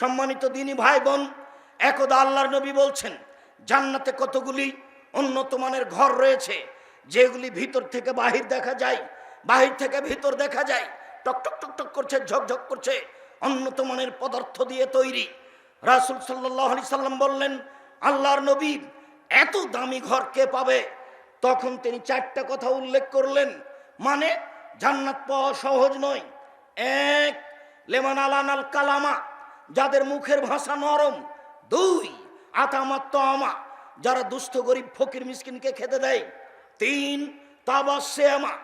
সম্মানিত দিনী ভাই বোন একদা আল্লাহর নবী বলছেন, জান্নাতে কতগুলি উন্নত মানের ঘর রয়েছে, যেগুলি ভিতর থেকে বাহির দেখা যায়, বাহির থেকে ভিতর দেখা যায়, টক টক টক টক করছে ঝকঝক করছে, উন্নত মানের পদার্থ দিয়ে তৈরি। রাসুল সাল্লাহ সাল্লাম বললেন, আল্লাহর নবী এত দামি ঘর কে পাবে? তখন তিনি চারটা কথা উল্লেখ করলেন মানে জান্নাত পাওয়া সহজ নয়। এক, লেমান আলানাল কালামা যাদের মুখের ভাষা নরম, দুই আতামাত্ম আমা যারা দুস্থ গরিব ফকির মিসকিনকে খেতে দেয়, তিন তাবা শ্যামা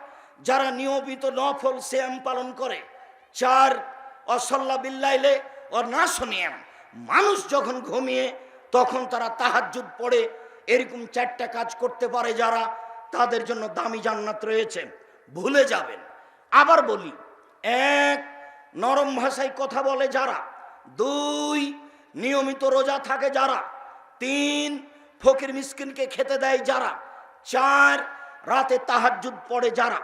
যারা নিয়মিত নফল শ্যাম পালন করে, চার, অসল্লা বিল্লাইলে ও নাসনিয়াম মানুষ যখন ঘুমিয়ে, তখন তারা তাহাজ্জুদ পড়ে, এরকম চারটা কাজ করতে পারে যারা, তাদের জন্য দামি জান্নাত রয়েছে, ভুলে যাবেন। আবার বলি, এক, নরম ভাষায় কথা বলে যারা দুই, নিয়মিত রোজা থাকে যারা। তিন, ফকির মিসকিনকে খেতে দেয় যারা। চার, রাতে তাহাজ্জুদ পড়ে যারা।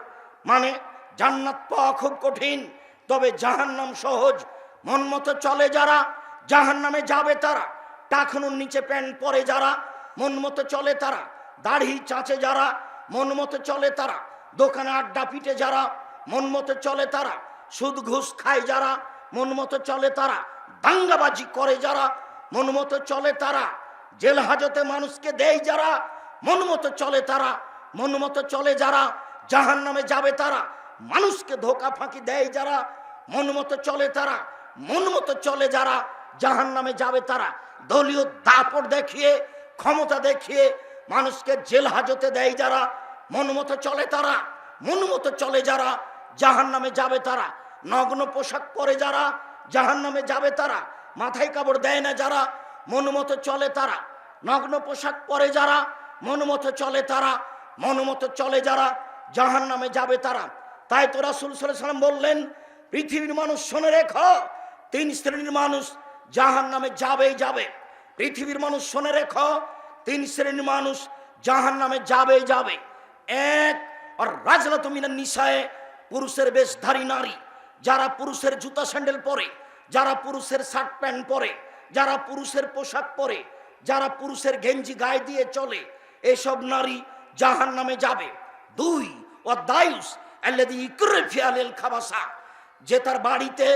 মানে জান্নাত পাওয়া খুব কঠিন, তবে জাহান্নাম সহজ। মন মতো চলে যারা, জাহান্নামে যাবে তারা। টাকনুর নিচে প্যান্ট পরে যারা, মন মতো চলে তারা। দাড়ি চাচে যারা, মন মতো চলে তারা। দোকানে আড্ডা পিটে যারা, মন মতো চলে তারা। সুদ ঘুষ খায় যারা, মন মতো চলে তারা। দাঙ্গাবাজি করে যারা, মন মতো চলে তারা। জেল হাজতে মানুষকে দেয় যারা, মন মতো চলে তারা, মন মতো চলে যারা জাহান নামে যাবে তারা। মানুষকে ধোকা ফাঁকি দেয় যারা, মন মতো চলে তারা, মন মতো চলে যারা জাহান নামে যাবে তারা। দলীয় দাপট দেখিয়ে, ক্ষমতা দেখিয়ে মানুষকে জেল হাজতে দেয় যারা, মন মতো চলে তারা, মন মতো চলে যারা জাহান নামে যাবে তারা। নগ্ন পোশাক পরে যারা জাহান নামে যাবে তারা। মাথায় কাপড় দেয় না যারা, মন মতো চলে তারা। নগ্ন পোশাক পরে যারা, মন মতো চলে তারা। মন মতো চলে যারা জাহান নামে যাবে তারা। তাই তো রাসুল সাল্লাম বললেন, পৃথিবীর মানুষ শোনে রেখ, তিন শ্রেণির মানুষ জাহান নামে যাবেই যাবে। পৃথিবীর মানুষ শোনে রেখ, তিন শ্রেণির মানুষ জাহান নামে যাবেই যাবে। এক, আর রাজলা তুমিনার নিশায় পুরুষের বেশধারী নারী। যারা পুরুষের জুতা স্যান্ডেল পরে, যারা পুরুষের শার্ট প্যান্ট পরে, যারা পুরুষের পোশাক পরে, যারা পুরুষের গেঞ্জি গায়ে দিয়ে চলে, এসব নারী জাহান নামে যাবে। দুই ও দায়ুস খাবাসা, যে তার বাড়িতে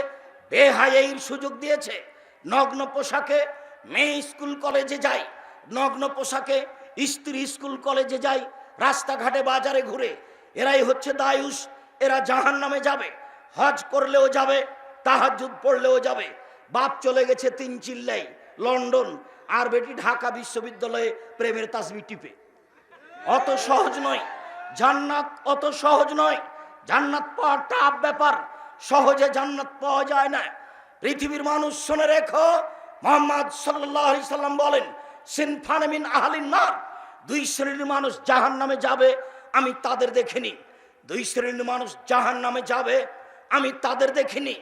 বেহায়ের সুযোগ দিয়েছে। নগ্ন পোশাকে মেয়ে স্কুল কলেজে যায়, নগ্ন পোশাকে স্ত্রী স্কুল কলেজে যায়, রাস্তাঘাটে বাজারে ঘুরে। এরাই হচ্ছে দায়ুস, এরা জাহান নামে যাবে। হজ করলেও যাবে তাহাজুদ পড়লেও যাবে। বাপ চলে গেছে তিন চিল্লাই, লন্ডন। আর বেটি ঢাকা বিশ্ববিদ্যালয়ে প্রেমের তাসবি টিপে। অত সহজ নয়। জান্নাত অত সহজ নয়। জান্নাত পাওয়ার টাপ ব্যাপার। সহজে জান্নাত পাওয়া যায় না। পৃথিবীর মানুষ শুনে রেখো, মোহাম্মদ সাল্লাহ সাল্লাম বলেন সিনফানমিন আহালিন নার। দুই শ্রেণির মানুষ জাহান নামে যাবে, আমি তাদের দেখিনি দুই শ্রেণির মানুষ জাহান নামে যাবে আমি তাদের দেখিনি।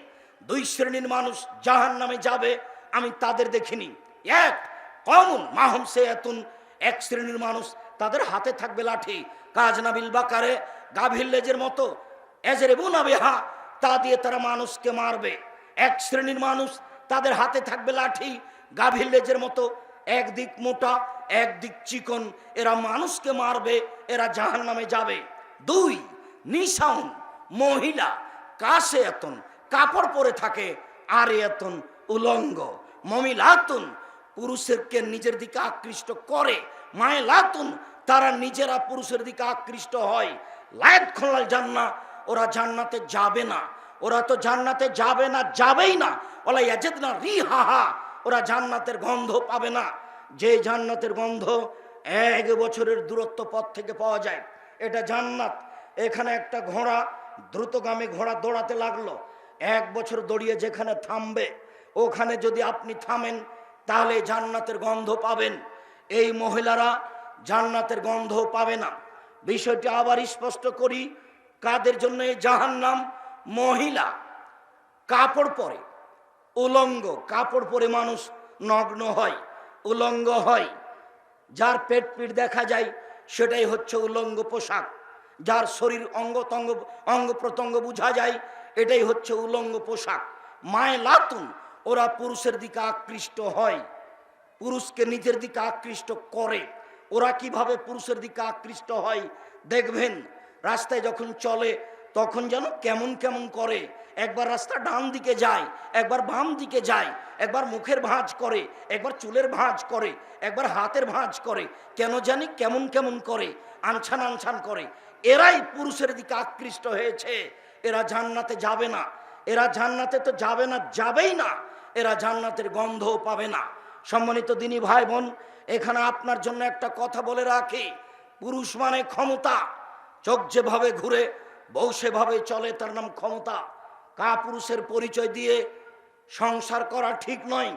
দুই শ্রেণির মানুষ জাহান নামে যাবে, আমি তাদের দেখিনি। এক, কমন, মাহম সে এতুন এক শ্রেণির মানুষ তাদের হাতে থাকবে লাঠি। কাজ নাবিল বাকারে, গাভীর লেজের মতো। এজরে বুনা বেহা, তা দিয়ে তারা মানুষকে মারবে। এক শ্রেণির মানুষ তাদের হাতে থাকবে লাঠি, গাভীর লেজের মতো। একদিক মোটা একদিক চিকন। এরা মানুষকে মারবে, এরা জাহান নামে যাবে। দুই, নিশাউন, মহিলা। কাশে এতন, কাপড় পরে থাকে আর এতন উলঙ্গ। মমিলাতুন পুরুষেরকে নিজের দিকে আকৃষ্ট করে। মায়ে লাতুন, তারা নিজেরা পুরুষের দিকে আকৃষ্ট হয়। লায়ত খোলাল জান্না, ওরা জান্নাতে যাবে না। ওরা তো জান্নাতে যাবে না, যাবেই না। ওলা ইয়াজেদ না রি হা হা ওরা জান্নাতের গন্ধ পাবে না। যে জান্নাতের গন্ধ এক বছরের দূরত্ব পথ থেকে পাওয়া যায়, এটা জান্নাত। এখানে একটা ঘোড়া দ্রুতগামী ঘোড়া দৌড়াতে লাগল। এক বছর দৌড়িয়ে যেখানে থামবে, ওখানে যদি আপনি থামেন, তাহলে জান্নাতের গন্ধ পাবেন। এই মহিলারা জান্নাতের গন্ধ পাবে না। বিষয়টি আবার স্পষ্ট করি, কাদের জন্য এই জাহান্নাম? মহিলা। কাপড় পরে। উলঙ্গ। কাপড় পরে মানুষ নগ্ন হয়, উলঙ্গ হয়। যার পেট পিট দেখা যায়, সেটাই হচ্ছে উলঙ্গ পোশাক। যার শরীর অঙ্গ তঙ্গ, অঙ্গ প্রত্যঙ্গ বোঝা যায়, এটাই হচ্ছে উলঙ্গ পোশাক। মায়ে লাতুন, ওরা পুরুষের দিকে আকৃষ্ট হয়, পুরুষকে নিজের দিকে আকৃষ্ট করে। ওরা কীভাবে পুরুষের দিকে আকৃষ্ট হয়, দেখবেন, রাস্তায় যখন চলে, তখন যেন কেমন কেমন করে। একবার রাস্তা ডান দিকে যায়, একবার বাম দিকে যায়, একবার মুখের ভাঁজ করে, একবার চুলের ভাঁজ করে, একবার হাতের ভাঁজ করে, কেন জানি কেমন কেমন করে, আনছান আনছান করে। এরাই পুরুষের দিকে আকৃষ্ট হয়েছে। এরা জান্নাতে যাবে না। এরা জান্নাতে তো যাবে না, যাবেই না। এরা জান্নাতের গন্ধও পাবে না। সম্মানিত দিনী ভাই বোন এখানে আপনার জন্য একটা কথা বলে রাখি। পুরুষ মানে ক্ষমতা। চোখ যেভাবে ঘুরে, বউ সেভাবে চলে, তার নাম ক্ষমতা। কা পুরুষের পরিচয় দিয়ে সংসার করা ঠিক নয়।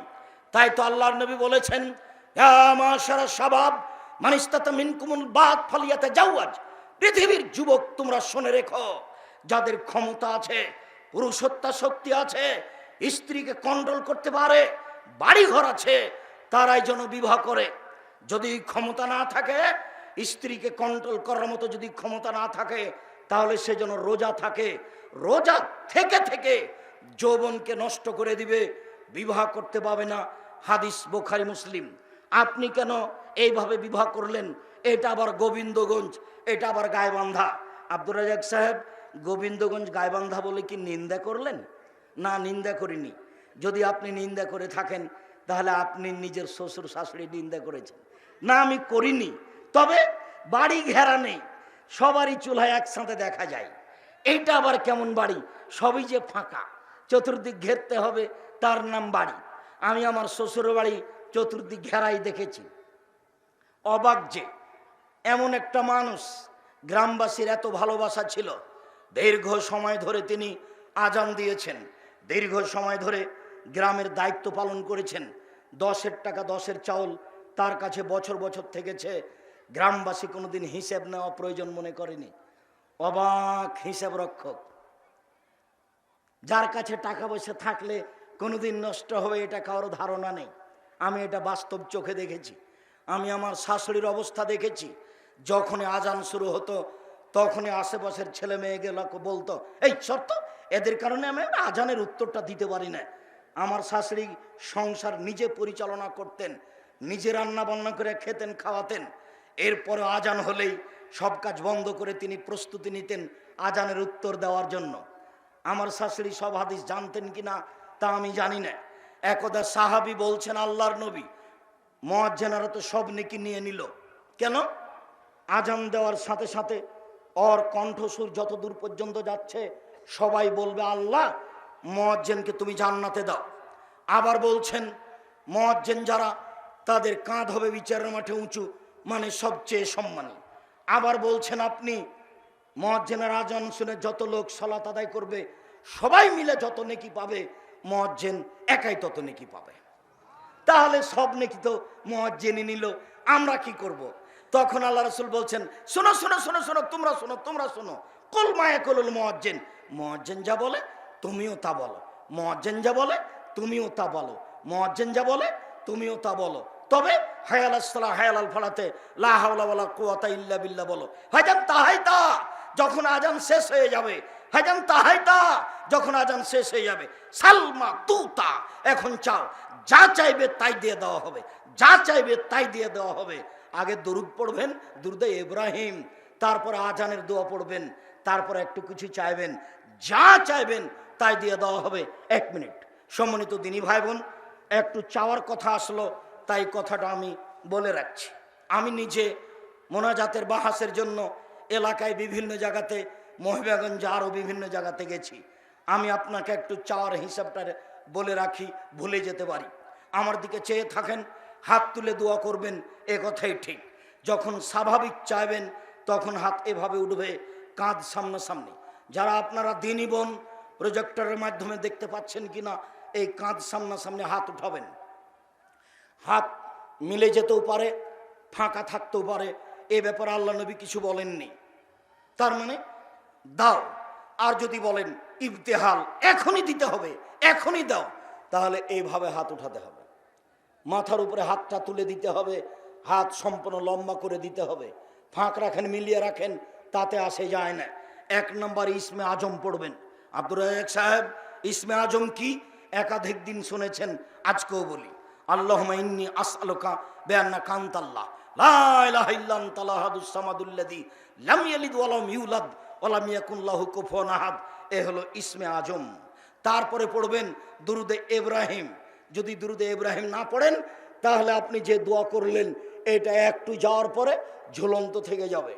তাই তো আল্লাহর নবী বলেছেন সারা স্বভাব মানিস্তাতে মিনকুমুল বাদ ফালিয়াতে যাওয়াজ পৃথিবীর যুবক তোমরা শুনে রেখো, যাদের ক্ষমতা আছে পুরুষত্বা শক্তি আছে, স্ত্রীকে কন্ট্রোল করতে পারে বাড়ি ঘর আছে, তারাই যেন বিবাহ করে। যদি ক্ষমতা না থাকে, স্ত্রীকে কন্ট্রোল করার মতো যদি ক্ষমতা না থাকে, তাহলে সে যেন রোজা থাকে। রোজা থেকে থেকে যৌবনকে নষ্ট করে দিবে, বিবাহ করতে পাবে না। হাদিস বোখারি মুসলিম। আপনি কেন এইভাবে বিবাহ করলেন? এটা আবার গোবিন্দগঞ্জ, এটা আবার গায়বান্ধা আব্দুর রাজাক সাহেব, গোবিন্দগঞ্জ গায়বান্ধা বলে কি নিন্দা করলেন? না, নিন্দা করিনি। যদি আপনি নিন্দা করে থাকেন, তাহলে আপনি নিজের শ্বশুর শাশুড়ি নিন্দা করেছেন। না, আমি করিনি। তবে বাড়ি ঘেরা নেই, সবারই চুলায় একসাথে দেখা যায়। এইটা আবার কেমন বাড়ি? সবই যে ফাঁকা। চতুর্দিক ঘেরতে হবে, তার নাম বাড়ি। আমি আমার শ্বশুর বাড়ি চতুর্দিক ঘেরাই দেখেছি। অবাক যে এমন একটা মানুষ, গ্রামবাসীর এত ভালোবাসা ছিল, দীর্ঘ সময় ধরে তিনি আজান দিয়েছেন, দীর্ঘ সময় ধরে গ্রামের দায়িত্ব পালন করেছেন, দশের টাকা, দশের চাউল তার কাছে বছর বছর থেকেছে, গ্রামবাসী কোনোদিন হিসেব নেওয়া প্রয়োজন মনে করেনি, অবাক হিসাব রক্ষক যার কাছে টাকা পয়সা থাকলে কোনোদিন নষ্ট হবে, এটা কারও ধারণা নেই, আমি এটা বাস্তব চোখে দেখেছি, আমি আমার শাশুড়ির অবস্থা দেখেছি যখনই আজান শুরু হতো, তখনই আশেপাশের ছেলে মেয়েগুলো বলতো, এই শর্ত, এদের কারণে আমি আজানের উত্তরটা দিতে পারি না। আমার শাশুড়ি সংসার নিজে পরিচালনা করতেন, নিজে রান্না বান্না করে খেতেন, খাওয়াতেন। এরপরে আজান হলেই সব কাজ বন্ধ করে তিনি প্রস্তুতি নিতেন আজানের উত্তর দেওয়ার জন্য। আমার শাশুড়ি সব হাদিস জানতেন কিনা তা আমি জানি না। একদা সাহাবি বলছেন, আল্লাহর নবী মহাজেনারা তো সব নেকি নিয়ে নিল। কেন? আজান দেওয়ার সাথে সাথে ওর কণ্ঠসুর যত দূর পর্যন্ত যাচ্ছে, সবাই বলবে, আল্লাহ মহাজ্জেনকে তুমি জান্নাতে দাও। আবার বলছেন মহাজ্জেন যারা, তাদের কাঁধ হবে বিচারের মাঠে উঁচু মানে সবচেয়ে সম্মানী। আবার বলছেন আপনি মহাজ্জেনের আজান শুনে যত লোক সলাত আদায় করবে, সবাই মিলে যত নেকি পাবে মহাজ্জেন একাই তত নেকি পাবে। তাহলে সব নেকি তো মহাজ্জেনে নিল, আমরা কি করব। তখন আল্লাহ রসুল বলছেন, শোনো শোনো শোনো শোনো, তোমরা শোনো তোমরা শোনো। কল মায়া কলুল মহাজ্জেন মহাজ্জেন যা বলে, তুমিও তা বলো। মহাজ্জেন যা বলে, তুমিও তা বলো। মহাজ্জেন যা বলে, তুমিও তা বলো। তবে হায়াল আসলা হায়াল আল ফালাতে লাহাওলা কুয়াতা ইল্লা বিল্লা বলো। হাইজান তাহাই তা যখন আজান শেষ হয়ে যাবে হাইজান তাহাই তা যখন আজান শেষ হয়ে যাবে, সালমা তু তা এখন চাও, যা চাইবে তাই দিয়ে দেওয়া হবে, যা চাইবে তাই দিয়ে দেওয়া হবে। আগে দরুদ পড়বেন, দুরুদে ইব্রাহিম, তারপর আজানের দোয়া পড়বেন, তারপর একটু কিছু চাইবেন, যা চাইবেন তাই দিয়ে দেওয়া হবে। এক মিনিট। সম্মানিত দিনী ভাই বোন একটু চাওয়ার কথা আসলো, তাই কথাটা আমি বলে রাখছি। আমি নিজে মোনাজাতের বাহাসের জন্য এলাকায় বিভিন্ন জায়গাতে, মহিবাগঞ্জ আরও বিভিন্ন জায়গাতে গেছি। আমি আপনাকে একটু চাওয়ার হিসাবটা বলে রাখি, ভুলে যেতে পারি। আমার দিকে চেয়ে থাকেন হাত তুলে দোয়া করবেন, এ কথাই ঠিক। যখন স্বাভাবিক চাইবেন, তখন হাত এভাবে উঠবে, কাঁধ সামনাসামনি। যারা আপনারা দিনই বোন প্রজেক্টরের মাধ্যমে দেখতে পাচ্ছেন কিনা, এই কাঁধ সামনাসামনি হাত উঠাবেন। হাত মিলে যেতেও পারে, ফাঁকা থাকতেও পারে, এ ব্যাপারে আল্লাহ নবী কিছু বলেননি। তার মানে দাও, আর যদি বলেন, ইবতেহাল, এখনই দিতে হবে, এখনই দাও, তাহলে এইভাবে হাত উঠাতে হবে। মাথার উপরে হাতটা তুলে দিতে হবে। হাত সম্পূর্ণ লম্বা করে দিতে হবে। ফাঁক রাখেন, মিলিয়ে রাখেন, তাতে আসে যায় না। এক নম্বর ইসমে আজম পড়বেন। আব্দুর রাজাক সাহেব, ইসমে আজম কি? একাধিক দিন শুনেছেন, আজকেও বলি। আল্লাহ ইন্নি আসআলুকা বেয়ান্না কান্তাল্লাহ। লা আহাদ। এ হলো ইসমে আজম। তারপরে পড়বেন দুরুদে ইব্রাহিম। যদি দুরুদে ইব্রাহিম না পড়েন, তাহলে আপনি যে দোয়া করলেন, এটা একটু যাওয়ার পরে ঝুলন্ত থেকে যাবে,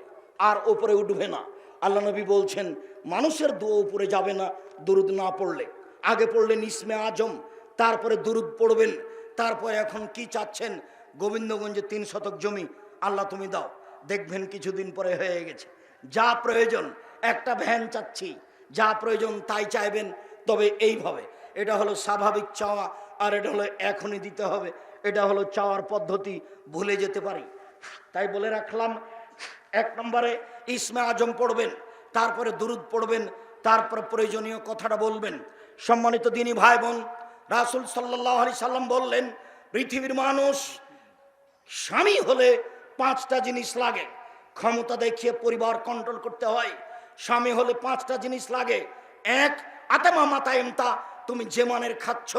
আর ওপরে উঠবে না। আল্লাহ নবী বলছেন, মানুষের দোয়া উপরে যাবে না, দুরুদ না পড়লে। আগে পড়লেন ইসমে আজম, তারপরে দুরুদ পড়বেন, তারপরে এখন কি চাচ্ছেন? গোবিন্দগঞ্জে তিন শতক জমি, আল্লাহ তুমি দাও, দেখবেন কিছুদিন পরে হয়ে গেছে। যা প্রয়োজন, একটা ভ্যান চাচ্ছি, যা প্রয়োজন তাই চাইবেন, তবে এইভাবে। এটা হলো স্বাভাবিক চাওয়া আর এটা হলো এখনই দিতে হবে। এটা হলো চাওয়ার পদ্ধতি, ভুলে যেতে পারি। তাই বলে রাখলাম, এক নম্বরে ইসমে আজম পড়বেন, তারপরে দুরুদ পড়বেন, তারপর প্রয়োজনীয় কথাটা বলবেন। সম্মানিত দিনী ভাই বোন রাসুল সাল্লাহ আলি সাল্লাম বললেন, পৃথিবীর মানুষ স্বামী হলে পাঁচটা জিনিস লাগে। ক্ষমতা দেখিয়ে পরিবার কন্ট্রোল করতে হয়। স্বামী হলে পাঁচটা জিনিস লাগে। এক, আতামা মাতায়মতা তুমি যে মানের খাচ্ছ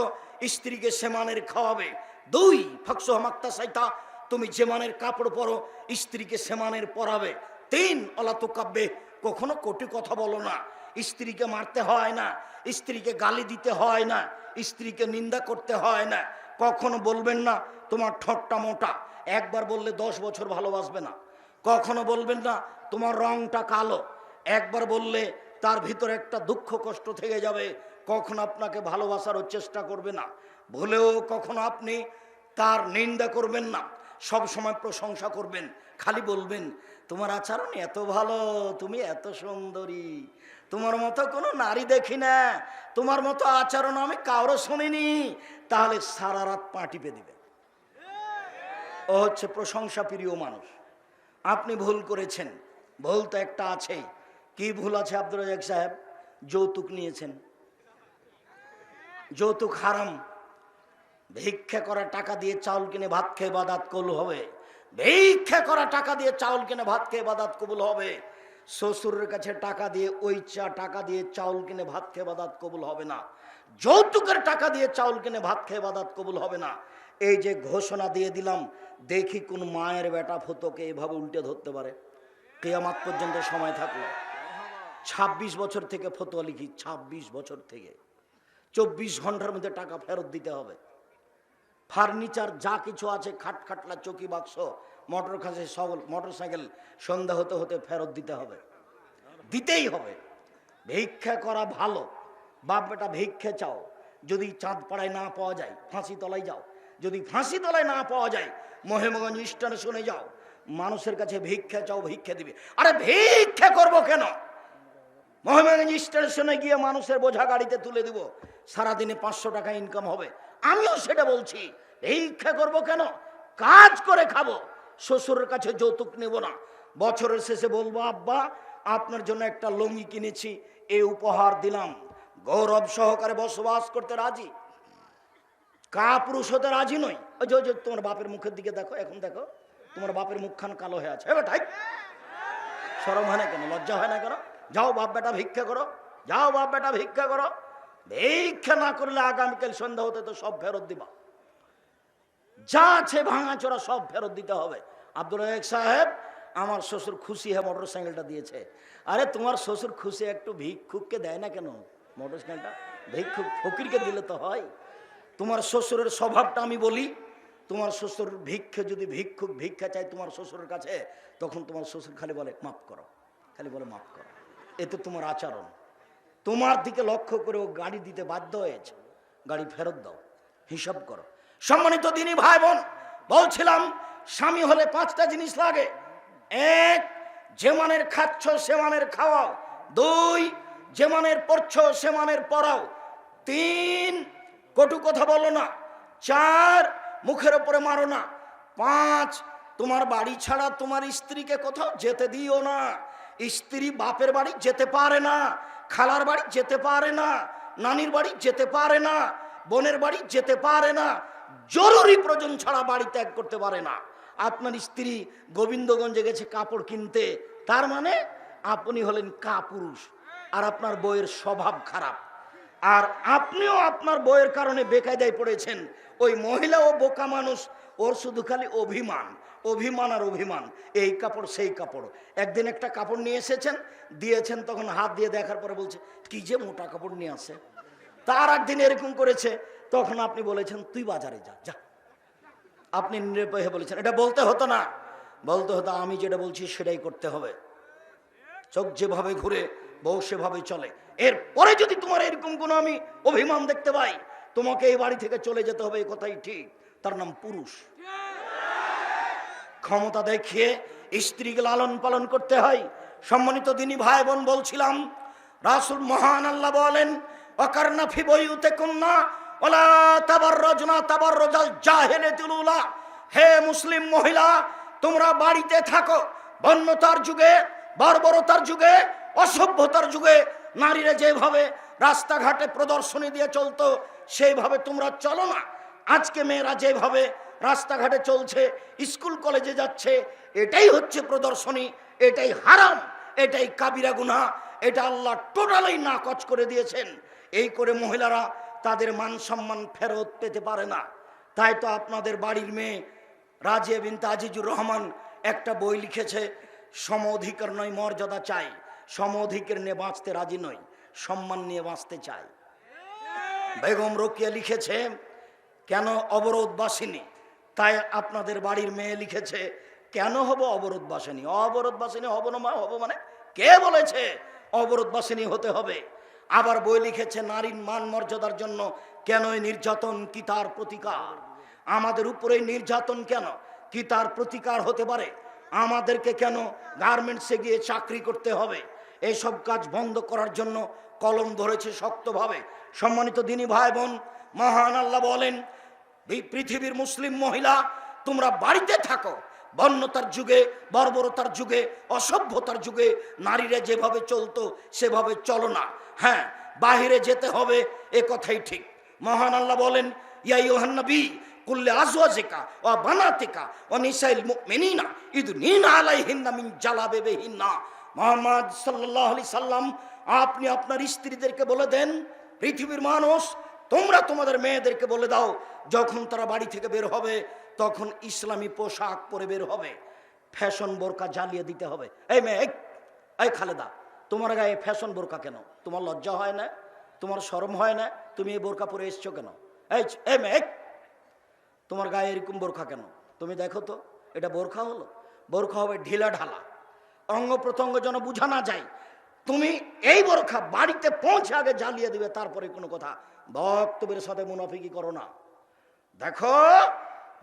স্ত্রীকে সে মানের খাওয়াবে। দুই, ফকস মাক্তা সাইতা, তুমি যে মানের কাপড় পরো, স্ত্রীকে সে মানের পরাবে। তিন অলাতু কাব্যে, কখনো কোটি কথা বলো না। স্ত্রীকে মারতে হয় না, স্ত্রীকে গালি দিতে হয় না, স্ত্রীকে নিন্দা করতে হয় না। কখনো বলবেন না, তোমার ঠোঁটটা মোটা। একবার বললে দশ বছর ভালোবাসবে না। কখনো বলবেন না, তোমার রংটা কালো। একবার বললে তার ভিতরে একটা দুঃখ কষ্ট থেকে যাবে। কখনো আপনাকে ভালোবাসারও চেষ্টা করবে না। ভুলেও কখনো আপনি তার নিন্দা করবেন না। সব সময় প্রশংসা করবেন, খালি বলবেন, তোমার আচরণ এত ভালো, তুমি এত সুন্দরী। তোমার মতো কোনো নারী দেখি না। তোমার মতো আচরণ আমি কারও শুনিনি। তাহলে সারা রাত পা টিপে দিবে। ও হচ্ছে প্রশংসা প্রিয় মানুষ। আপনি ভুল করেছেন। ভুল তো একটা আছেই। কি ভুল আছে আব্দুল রাজাক সাহেব? যৌতুক নিয়েছেন। যৌতুক হারাম। ভিক্ষা করা টাকা দিয়ে চাউল কিনে ভাত খেয়ে বাদাত কবুল হবে। ভিক্ষা করা টাকা দিয়ে চাউল কিনে ভাত খেয়ে বাদাত কবুল হবে। শ্বশুরের কাছে টাকা দিয়ে ওই চা, টাকা দিয়ে চাউল কিনে ভাত খেয়ে বাদাত কবুল হবে না। যৌতুকের টাকা দিয়ে চাউল কিনে ভাত খেয়ে বাদাত কবুল হবে না। এই যে ঘোষণা দিয়ে দিলাম, দেখি কোন মায়ের বেটা ফতোকে এভাবে উল্টে ধরতে পারে। কেয়ামাত পর্যন্ত সময় থাকল। ছাব্বিশ বছর থেকে ফতোয়া লিখি, ছাব্বিশ বছর থেকে। চব্বিশ ঘণ্টার মধ্যে টাকা ফেরত দিতে হবে। ফার্নিচার যা কিছু আছে, খাট খাটলা, চকি বাক্স, মোটর খাসে সবল মোটর সাইকেল, সন্ধ্যা হতে হতে ফেরত দিতে হবে। দিতেই হবে। ভিক্ষা করা ভালো। বাপ বেটা ভিক্ষা চাও। যদি চাঁদ পাড়ায় না পাওয়া যায়, ফাঁসি তলায় যাও। যদি ফাঁসি তলায় না পাওয়া যায় মহেমগঞ্জ স্টেশনে যাও। মানুষের কাছে ভিক্ষা চাও, ভিক্ষা দিবে। আরে ভিক্ষা করব কেন? মহামেগঞ্জ স্টেশনে গিয়ে মানুষের বোঝা গাড়িতে তুলে দিব, সারাদিনে পাঁচশো টাকা ইনকাম হবে। আমিও সেটা বলছি। ভিক্ষা করব কেন? কাজ করে খাব। শ্বশুরের কাছে যৌতুক নেব না। বছরের শেষে বলব, আব্বা, আপনার জন্য একটা লুঙ্গি কিনেছি, এ উপহার দিলাম। গৌরব সহকারে বসবাস করতে রাজি? কা পুরুষ হতে রাজি নই? ওই যে তোমার বাপের মুখের দিকে দেখো, এখন দেখো, তোমার বাপের মুখখান কালো হয়ে আছে। সরম হয় না কেন? লজ্জা হয় না কেন? যাও বাপ বেটা, ভিক্ষা করো। যাও বাপ বেটা, ভিক্ষা করো। ভিক্ষা না করলে আগামীকাল সন্ধ্যা হতে তো সব ফেরত দিবা। যা আছে ভাঙাচোরা সব ফেরত দিতে হবে। আব্দুল রাজাক সাহেব, আমার শ্বশুর খুশি হ্যাঁ মোটর সাইকেলটা দিয়েছে। আরে তোমার শ্বশুর খুশি একটু ভিক্ষুককে দেয় না কেন? মোটর সাইকেলটা ভিক্ষুক ফকিরকে দিলে তো হয়। তোমার শ্বশুরের স্বভাবটা আমি বলি, তোমার শ্বশুর ভিক্ষে যদি ভিক্ষুক ভিক্ষা চায় তোমার শ্বশুরের কাছে, তখন তোমার শ্বশুর খালি বলে, মাফ করো। খালি বলে, মাফ করো। এতে তোমার আচরণ। তোমার দিকে লক্ষ্য করে ও গাড়ি দিতে বাধ্য হয়েছে। গাড়ি ফেরত দাও, হিসাব করো। সম্মানিত দিনী ভাই বোন বলছিলাম, স্বামী হলে পাঁচটা জিনিস লাগে। এক, যে মানের খাচ্ছ সে মানের খাওয়াও। দুই, যে মানের পড়ছ সে মানের পড়াও তিন, কটু কথা বলো না। চার, মুখের ওপরে মারো না। পাঁচ, তোমার বাড়ি ছাড়া তোমার স্ত্রীকে কোথাও যেতে দিও না। স্ত্রী বাপের বাড়ি যেতে পারে না, খালার বাড়ি যেতে পারে না, নানির বাড়ি যেতে পারে না, বোনের বাড়ি যেতে পারে না, জরুরি প্রয়োজন ছাড়া বাড়ি ত্যাগ করতে পারে না। আপনার স্ত্রী গোবিন্দগঞ্জে গেছে কাপড় কিনতে, তার মানে আপনি হলেন কাপুরুষ আর আপনার বইয়ের স্বভাব খারাপ। আর আপনিও আপনার বইয়ের কারণে বেকায়দায় পড়েছেন, ওই মহিলা ও বোকা মানুষ, ওর শুধু খালি অভিমান। অভিমান আর অভিমান, এই কাপড় সেই কাপড়। একদিন একটা কাপড় নিয়ে এসেছেন, দিয়েছেন, তখন হাত দিয়ে দেখার পরে বলছে, কি যে মোটা কাপড় নিয়ে আসে। তার একদিন এরকম করেছে, তখন আপনি বলেছেন, তুই বাজারে যা যা। আপনি নিরপেক্ষে বলেছেন, এটা বলতে হতো না। বলতে হতো, আমি যেটা বলছি সেটাই করতে হবে। চোখ যেভাবে ঘুরে, বউ সেভাবে চলে। এরপরে যদি তোমার এরকম কোনো আমি অভিমান দেখতে পাই, তোমাকে এই বাড়ি থেকে চলে যেতে হবে এই কথাই ঠিক। তার নাম পুরুষ। ক্ষমতা দেখিয়ে স্ত্রীকে লালন পালন করতে হয়। সম্মানিত দিনী ভাই বোন বলছিলাম, রাসুল মহান আল্লাহ বলেন অকারনা ফিবইউতে কন্যা ওলা তাবার রজনা তাবার রজাল জাহেলে তুলুলা। হে মুসলিম মহিলা, তোমরা বাড়িতে থাকো। বন্যতার যুগে, বর্বরতার যুগে, অসভ্যতার যুগে নারীরা যেভাবে রাস্তাঘাটে প্রদর্শনী দিয়ে চলতো, সেইভাবে তোমরা চলো না। আজকে মেয়েরা যেভাবে রাস্তাঘাটে চলছে, স্কুল কলেজে যাচ্ছে, এটাই হচ্ছে প্রদর্শনী, এটাই হারাম, এটাই কাবিরা গুনা এটা আল্লাহ টোটালি নাকচ করে দিয়েছেন। এই করে মহিলারা তাদের মান সম্মান ফেরত পেতে পারে না। তাই তো আপনাদের বাড়ির মেয়ে রাজিয়া বিনতে আজিজুর রহমান একটা বই লিখেছে, সম অধিকার নয়, মর্যাদা চাই। সম অধিকার নিয়ে বাঁচতে রাজি নয় সম্মান নিয়ে বাঁচতে চাই। বেগম রোকিয়া লিখেছে, কেন অবরোধ বাসিনী? তাই আপনাদের বাড়ির মেয়ে লিখেছে, কেন হব অবরোধ বাসিনী অবরোধ বাসিনী হব না হব মানে কে বলেছে অবরোধ বাসিনী হতে হবে? আবার বই লিখেছে, নারীর মান মর্যাদার জন্য কেন এই নির্যাতন কি তার প্রতিকার? আমাদের উপরে নির্যাতন কেন কি তার প্রতিকার হতে পারে? আমাদেরকে কেন গার্মেন্টসে গিয়ে চাকরি করতে হবে? এইসব কাজ বন্ধ করার জন্য কলম ধরেছে শক্তভাবে। সম্মানিত দিনী ভাই বোন, মহান আল্লাহ বলেন এই পৃথিবীর মুসলিম মহিলা, তোমরা বাড়িতে থাকো। বন্যতার যুগে, বর্বরতার যুগে, অসভ্যতার যুগে নারীরা যেভাবে চলতো, সেভাবে চলো না। হ্যাঁ বাহিরে যেতে হবে, এ কথাই ঠিক। মহান আল্লাহ বলেন ইয়াই নবী কুল্লে আজওয়াজিকা ও বানাতিকা ও নিসাইল মুমিনিনা ইদনিনা আলাইহিন্না মিন জালাবিবিহিন্না। মোহাম্মদ সাল্লাল্লাহু আলাইহি সাল্লাম, আপনি আপনার স্ত্রীদেরকে বলে দেন, পৃথিবীর মানুষ তোমরা তোমাদের মেয়েদেরকে বলে দাও, যখন তারা বাড়ি থেকে বের হবে, তখন ইসলামী পোশাক পরে বের হবে, ফ্যাশন বোরকা জ্বালিয়ে দিতে হবে। এই মেয়ে, এই- খালেদা, তোমার গায়ে ফ্যাশন বোরকা কেন? তোমার লজ্জা হয় না? তোমার শরম হয় না? তুমি এই বোরকা পরে এসছো কেন? এই এই মেয়ে তোমার গায়ে এরকম বোরখা কেন? তুমি দেখো তো, এটা বোরখা হলো? বোরখা হবে ঢিলা ঢালা। অঙ্গ প্রত্যঙ্গ যেন বোঝা না যায়। তুমি এই বোরখা বাড়িতে পৌঁছে আগে জ্বালিয়ে দিবে, তারপরে কোনো কথা বক্তব্যের সাথে মুনাফিকি করো না। দেখো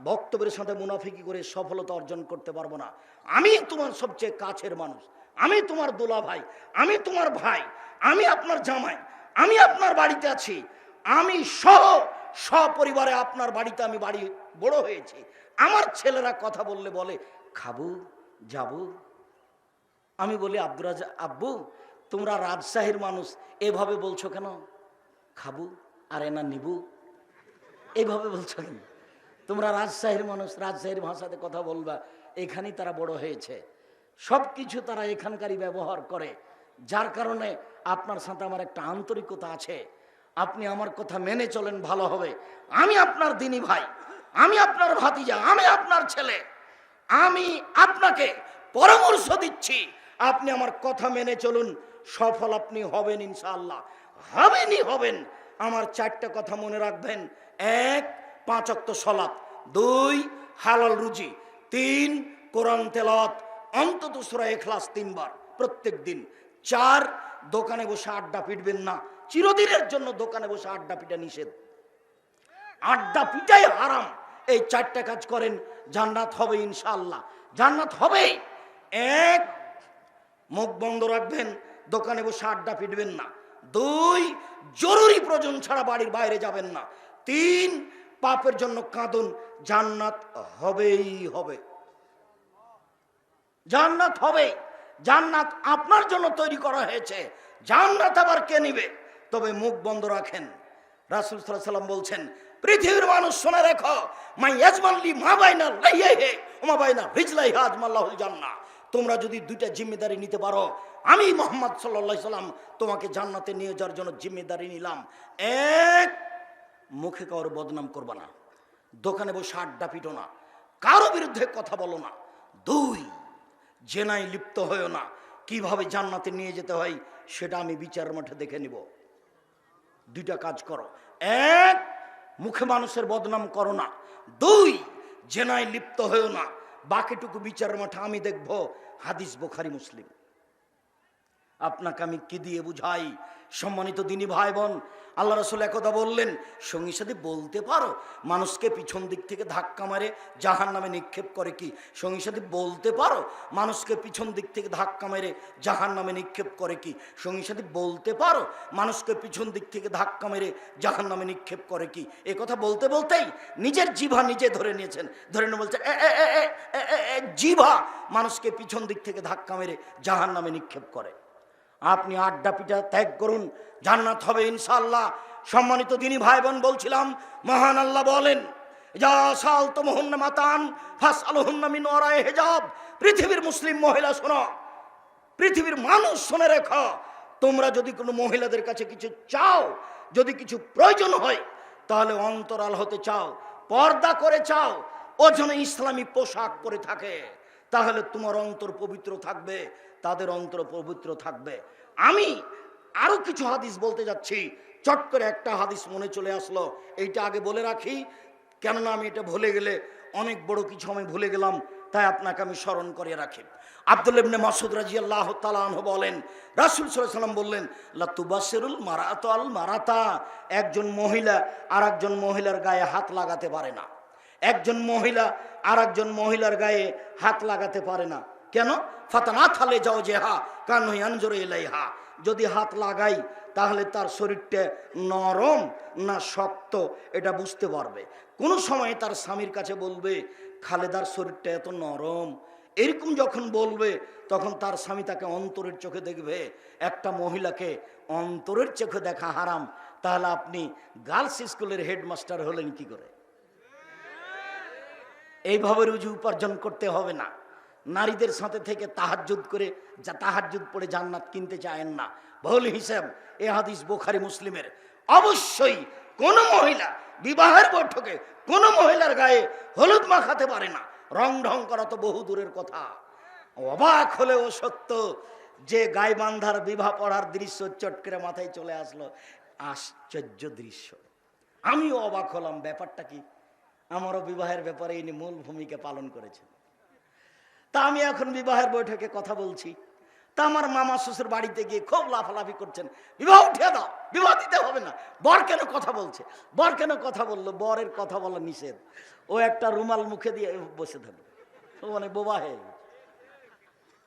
বক্তব্যের সাথে মুনাফিকি করে সফলতা অর্জন করতে পারব না। আমি তোমার সবচেয়ে কাছের মানুষ। আমি তোমার দোলা ভাই আমি তোমার ভাই। আমি আপনার জামাই। আমি আপনার বাড়িতে আছি। আমি সহ সপরিবারে আপনার বাড়িতে আমি বাড়ি বড় হয়েছি। আমার ছেলেরা কথা বললে বলে, খাব, যাব? আমি বলি, আব্দুর রাজা আব্বু, তোমরা রাজশাহীর মানুষ, এভাবে বলছো কেন? খাবু আর এনা নিবু, এইভাবে বলছো কেন? তোমরা রাজশাহীর মানুষ, রাজশাহীর ভাষাতে কথা বলবা, এখানেই তারা বড় হয়েছে। সব কিছু তারা এখানকারই ব্যবহার করে। যার কারণে আপনার সাথে আমার একটা আন্তরিকতা আছে। আপনি আমার কথা মেনে চলেন, ভালো হবে। আমি আপনার দিনী ভাই, আমি আপনার ভাতিজা, আমি আপনার ছেলে। আমি আপনাকে পরামর্শ দিচ্ছি, আপনি আমার কথা মেনে চলুন। সফল আপনি হবেন ইনশাআল্লাহ। হবেনই হবেন। আমার চারটা কথা মনে রাখবেন। এক পাঁচক্ত সলাপ দুই, হালাল রুজি। তিন, কোরআন তেলত অন্তত সুরা এখলাস তিনবার প্রত্যেক দিন। চার, দোকানে বসে আড্ডা পিটবেন না। চিরদিনের জন্য দোকানে বসে আড্ডা পিটা নিষেধ। আড্ডা পিটাই হারাম। এই চারটা কাজ করেন, জান্নাত হবে ইনশাল্লাহ জান্নাত হবে এক, মুখ বন্ধ রাখবেন, দোকানে বসে আড্ডা পিটবেন না। দুই জরুরি প্রয়োজন ছাড়া বাড়ির বাইরে যাবেন না, তিন, পাপের জন্য কাঁদুন, জান্নাত হবেই হবে। জান্নাত হবে, জান্নাত আপনার জন্য তৈরি করা হয়েছে, জান্নাত আবার কে নিবে? তবে মুখ বন্ধ রাখেন। রাসুল সাল্লাম বলছেন, পৃথিবীর মানুষ শুনে রেখো, মাই ইয়াজমাল্লি মা বাইনা লাইয়াহে ওমা বাইনা রিজলাই আজমাল্লাহুল জান্নাহ। তোমরা যদি দুইটা জিম্মেদারি নিতে পারো, আমি মোহাম্মদ সাল্লা সাল্লাম তোমাকে জান্নাতে নিয়ে যাওয়ার জন্য জিম্মেদারি নিলাম। এক, মুখে কারোর বদনাম করবা না। দোকানে বসে আড্ডা পিটো না। কারও বিরুদ্ধে কথা বলো না। দুই, জেনায় লিপ্ত হয়েও না। কীভাবে জান্নাতে নিয়ে যেতে হয় সেটা আমি বিচার মাঠে দেখে নিব। দুইটা কাজ করো। এক, মুখে মানুষের বদনাম করো না। দুই, জেনায় লিপ্ত হয়েও না। বাকিটুকু বিচার মাঠে আমি দেখব হাদিস বোখারি মুসলিম। আপনাকে আমি কি দিয়ে বুঝাই? সম্মানিত দিনী ভাই বোন আল্লাহ রসুল একদা বললেন সঙ্গী সাথে বলতে পারো মানুষকে পিছন দিক থেকে ধাক্কা মারে জাহান নামে নিক্ষেপ করে কি? সঙ্গী সাথে বলতে পারো মানুষকে পিছন দিক থেকে ধাক্কা মেরে জাহান নামে নিক্ষেপ করে কি? সঙ্গী সাথে বলতে পারো মানুষকে পিছন দিক থেকে ধাক্কা মেরে জাহান নামে নিক্ষেপ করে কি? এ কথা বলতে বলতেই নিজের জিভা নিজে ধরে নিয়েছেন। ধরে নিয়ে বলছে "এ, এ, এ, এ, এ, এ, এ, জিভা! মানুষকে পিছন দিক থেকে ধাক্কা মেরে জাহান নামে নিক্ষেপ করে। আপনি আড্ডা পিঠা ত্যাগ করুন, জান্নাত হবে ইনশাল্লাহ সম্মানিত দিনী ভাই বোন বলছিলাম, মহান আল্লাহ বলেন যা সাল তো মোহন মাতান ফাস হেজাব। পৃথিবীর মুসলিম মহিলা শোনো, পৃথিবীর মানুষ শুনে রেখো, তোমরা যদি কোনো মহিলাদের কাছে কিছু চাও, যদি কিছু প্রয়োজন হয়, তাহলে অন্তরাল হতে চাও, পর্দা করে চাও ও ইসলামী পোশাক পরে থাকে, তাহলে তোমার অন্তর পবিত্র থাকবে। তাদের অন্তর পবিত্র থাকবে। আমি আরও কিছু হাদিস বলতে যাচ্ছি। চট করে একটা হাদিস মনে চলে আসলো। এইটা আগে বলে রাখি। কেননা আমি এটা ভুলে গেলে অনেক বড় কিছু আমি ভুলে গেলাম, তাই আপনাকে আমি স্মরণ করে রাখি। আব্দুল ইবনে মাসুদ রাজি আল্লাহ তালাহ বলেন, রাসুল সাল্লাম বললেন লাতুবাসিরুল মারাত আল মারাতা একজন মহিলা আর একজন মহিলার গায়ে হাত লাগাতে পারে না। একজন মহিলা আর একজন মহিলার গায়ে হাত লাগাতে পারে না। কেন? ফাতানা থালে যাও যে হা, কান আনজরে হা যদি হাত লাগাই, তাহলে তার শরীরটা নরম না শক্ত, এটা বুঝতে পারবে। কোনো সময় তার স্বামীর কাছে বলবে, খালেদার শরীরটা এত নরম। এরকম যখন বলবে, তখন তার স্বামী তাকে অন্তরের চোখে দেখবে। একটা মহিলাকে অন্তরের চোখে দেখা হারাম। তাহলে আপনি গার্লস স্কুলের হেডমাস্টার হলেন কি করে? এইভাবে রুজু উপার্জন করতে হবে না। নারীদের সাথে থেকে তাহাজুদ করে যা তাহাজুদ পড়ে জান্নাত কিনতে চায়েন না। ভুল হিসাব, এ হাদিস বোখারি মুসলিমের। অবশ্যই কোন মহিলা বিবাহের বৈঠকে কোন মহিলার গায়ে হলুদ মাখাতে পারে না। রং ঢং করা তো বহু দূরের কথা। অবাক হলেও সত্য যে গায়ে বান্ধার বিবাহ পড়ার দৃশ্য চট করে মাথায় চলে আসলো। আশ্চর্য দৃশ্য। আমিও অবাক হলাম। ব্যাপারটা কি? আমারও বিবাহের ব্যাপারে ইনি মূল ভূমিকা পালন করেছেন। তা আমি এখন বিবাহের বৈঠকে কথা বলছি। তা আমার মামা শ্বশুর বাড়িতে গিয়ে খুব লাফালাফি করছেন। বিবাহ উঠিয়ে দাও, বিবাহ দিতে হবে না। বর কেন কথা বলছে? বর কেন কথা বলল? বরের কথা বলা নিষেধ। ও একটা রুমাল মুখে দিয়ে বসে থাকবে মানে বোবা হয়ে।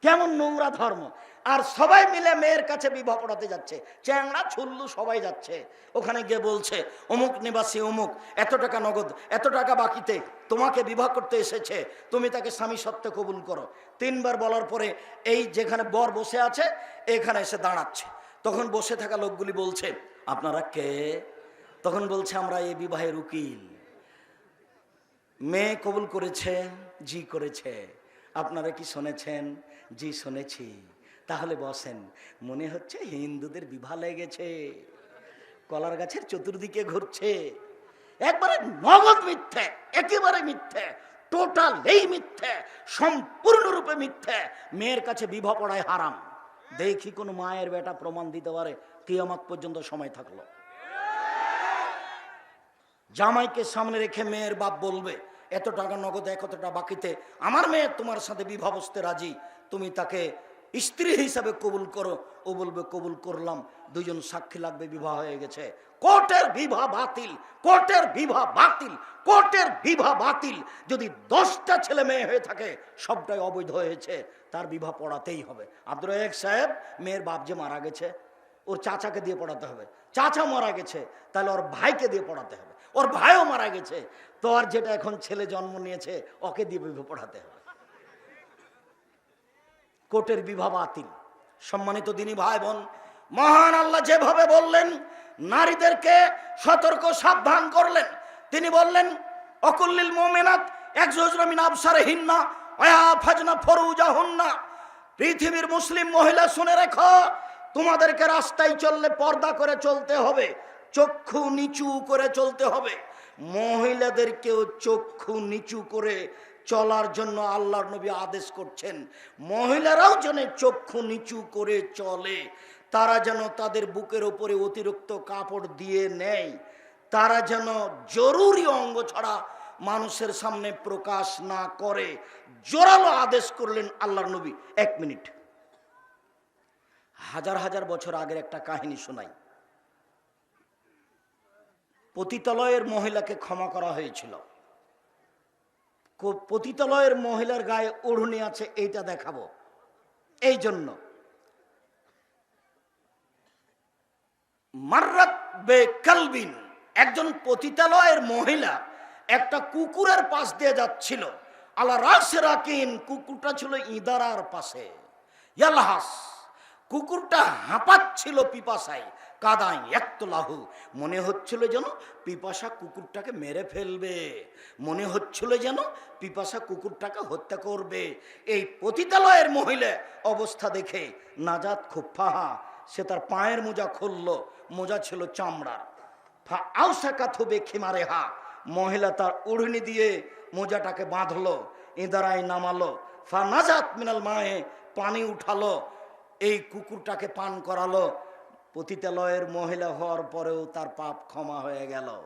কেমন নোংরা ধর্ম। আর সবাই মিলে মেয়ের কাছে বিবাহ পড়াতে যাচ্ছে। চ্যাংড়া, ছুল্লু সবাই যাচ্ছে। ওখানে গিয়ে বলছে, অমুক নিবাসী, অমুক, এত টাকা নগদ, এত টাকা বাকিতে, তোমাকে বিবাহ করতে এসেছে, তুমি তাকে স্বামী সত্ত্বে কবুল করো। তিনবার বলার পরে এই যেখানে বর বসে আছে, এখানে এসে দাঁড়াচ্ছে। তখন বসে থাকা লোকগুলি বলছে, আপনারা কে? তখন বলছে, আমরা এই বিবাহের উকিল। মেয়ে কবুল করেছে, জি করেছে। আপনারা কি শুনেছেন? জি, শুনেছি। তাহলে বসেন, মনে হচ্ছে হিন্দুদের বিবাহ লেগেছে। কলার গাছের চতুর্দিকে ঘুরছে। একবারে নগদ মিথ্যে, একেবারে মিথ্যে টোটাল এই মিথ্যে, সম্পূর্ণরূপে মিথ্যে, মেয়ের কাছে বিবাহ পড়ায় হারাম। দেখি কোন মায়ের বেটা প্রমাণ দিতে পারে, কিয়ামত পর্যন্ত সময় থাকল। জামাইকে সামনে রেখে মেয়ের বাপ বলবে, এত টাকা নগদ একতটা বাকিতে। আমার মেয়ে তোমার সাথে বিবাহ বসতে রাজি। তুমি তাকে স্ত্রী হিসাবে কবুল করো। ও বলবে, কবুল করলাম। দুজন সাক্ষী লাগবে, বিবাহ হয়ে গেছে। কোর্টের বিবাহ বাতিল। কোর্টের বিবাহ বাতিল। কোর্টের বিবাহ বাতিল। যদি দশটা ছেলে মেয়ে হয়ে থাকে, সবটাই অবৈধ হয়েছে। তার বিবাহ পড়াতেই হবে। আব্দুল রাজাক সাহেব, মেয়ের বাপ যে মারা গেছে, ওর চাচাকে দিয়ে পড়াতে হবে। চাচা মারা গেছে, তাহলে ওর ভাইকে দিয়ে পড়াতে হবে। ওর ভাইও মারা গেছে। তো আর যেটা এখন ছেলে জন্ম নিয়েছে, ওকে দিয়ে বিবাহ পড়াতে হবে। কোর্টের বিবাহ বাতিল। সম্মানিত দিনী ভাই বোন মহান আল্লাহ যেভাবে বললেন, নারীদেরকে সতর্ক, সাবধান করলেন। তিনি বললেন, অকুল্লিল মোমেনাত এক জজরামিন আবসারে হিন্না অয়া ফাজনা ফরুজা হুন্না পৃথিবীর মুসলিম মহিলা, শুনে রেখো, তোমাদেরকে রাস্তায় চললে পর্দা করে চলতে হবে, চক্ষু নিচু করে চলতে হবে। মহিলাদেরকেও চক্ষু নিচু করে চলার জন্য আল্লাহর নবী আদেশ করছেন। মহিলারাও যেন চক্ষু নিচু করে চলে, তারা যেন তাদের বুকের ওপরে অতিরিক্ত কাপড় দিয়ে নেয়, তারা যেন জরুরি অঙ্গ ছাড়া মানুষের সামনে প্রকাশ না করে। জোরালো আদেশ করলেন আল্লাহর নবী। এক মিনিট। হাজার হাজার বছর আগের একটা কাহিনী শোনাই। পতিতালয়ের মহিলাকে ক্ষমা করা হয়েছিল। পতিতালয়ের মহিলার গায়ে ওড়ুনি আছে, এইটা দেখাবো। এই জন্য মার্রাত বে কালবিন, একজন পতিতালয়ের মহিলা একটা কুকুরের পাশ দিয়ে যাচ্ছিল। আল্লাহ রাস রাকিন, কুকুরটা ছিল ইদারার পাশে। ইয়ালহাস, কুকুরটা হাঁপাচ্ছিল পিপাসায়। কাদায় একতলাহু। মনে হচ্ছিল যেন পিপাসা কুকুরটাকে মেরে ফেলবে। মনে হচ্ছিল যেন পিপাসা কুকুরটাকে হত্যা করবে। এই পতিতালয়ের মহিলা অবস্থা দেখে নাজাদ খুব ফাহা। সে তার পায়ের মোজা খুলল। মোজা ছিল চামড়ার। ফা আউসা কাথবে খেমারে হা মহিলা তার উড়নি দিয়ে মোজাটাকে বাঁধলো, ইঁদারায় নামালো। ফা নাজাত মিনাল মায়ে পানি উঠালো। এই কুকুরটাকে পান করালো। পতিতালয়ের মহিলা হওয়ার পরেও তার পাপ ক্ষমা হয়ে গেল।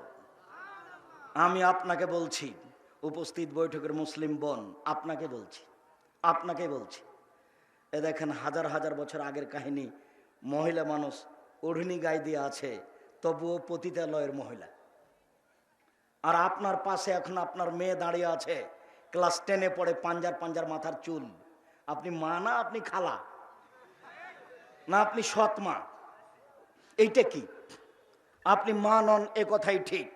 আমি আপনাকে বলছি, উপস্থিত বৈঠকের মুসলিম বোন, আপনাকে বলছি আপনাকে বলছি। এ দেখেন, হাজার হাজার বছর আগের কাহিনী, মহিলা মানুষ ওढ़नी গায়ে দিয়ে আছে, তবুও পতিতালয়ের মহিলা। আর আপনার পাশে এখন আপনার মেয়ে দাঁড়িয়ে আছে, ক্লাস টেনে পড়ে পাঞ্জার পাঞ্জার মাথার চুল। আপনি মা না, আপনি খালা? না, আপনি সৎ মা? এইটা কি? আপনি মা নন এ কথাই ঠিক।